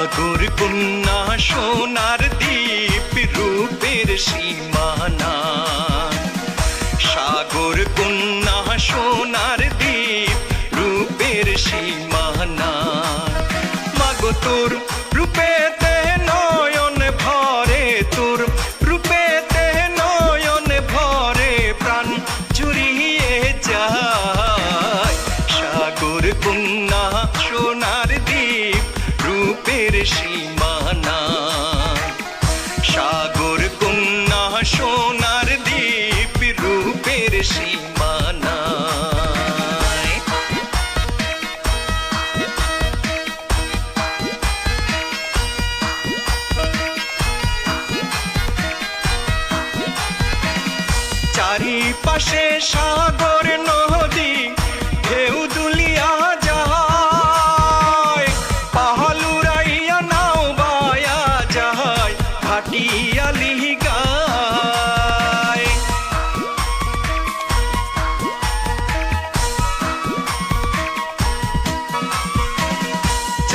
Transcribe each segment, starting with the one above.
সাগর কন্যা সোনার দ্বীপ রূপের সীমানা। সাগর কন্যা সোনার দ্বীপ রূপের সীমানা। মাগো তোর রূপেতে সোনার দ্বীপ রূপের সীমানা চারিপাশে সাগর, নদী, ঢেউ দুলিয়া যায়। পাহালুরাইয়া নাও বায়া যায়, ভাটিয়ালি গায়।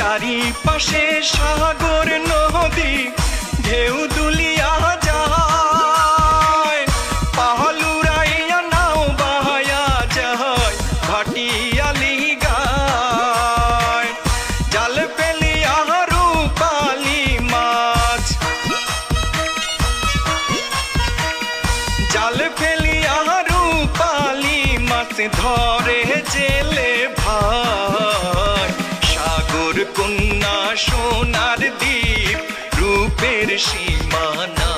চারিপাশে সাগর, নদী, ঢেউ দুলিয়া যায়। পাহলুরাইয়া নাও বাহায়া যায় ভাটিয়ালি গায় জাল পেলিয়া রূপালি মাছ। জাল ফেলিয়া রূপালি মাছ ধরে জেলে ভাই সোনার দ্বীপ রূপের সীমানা।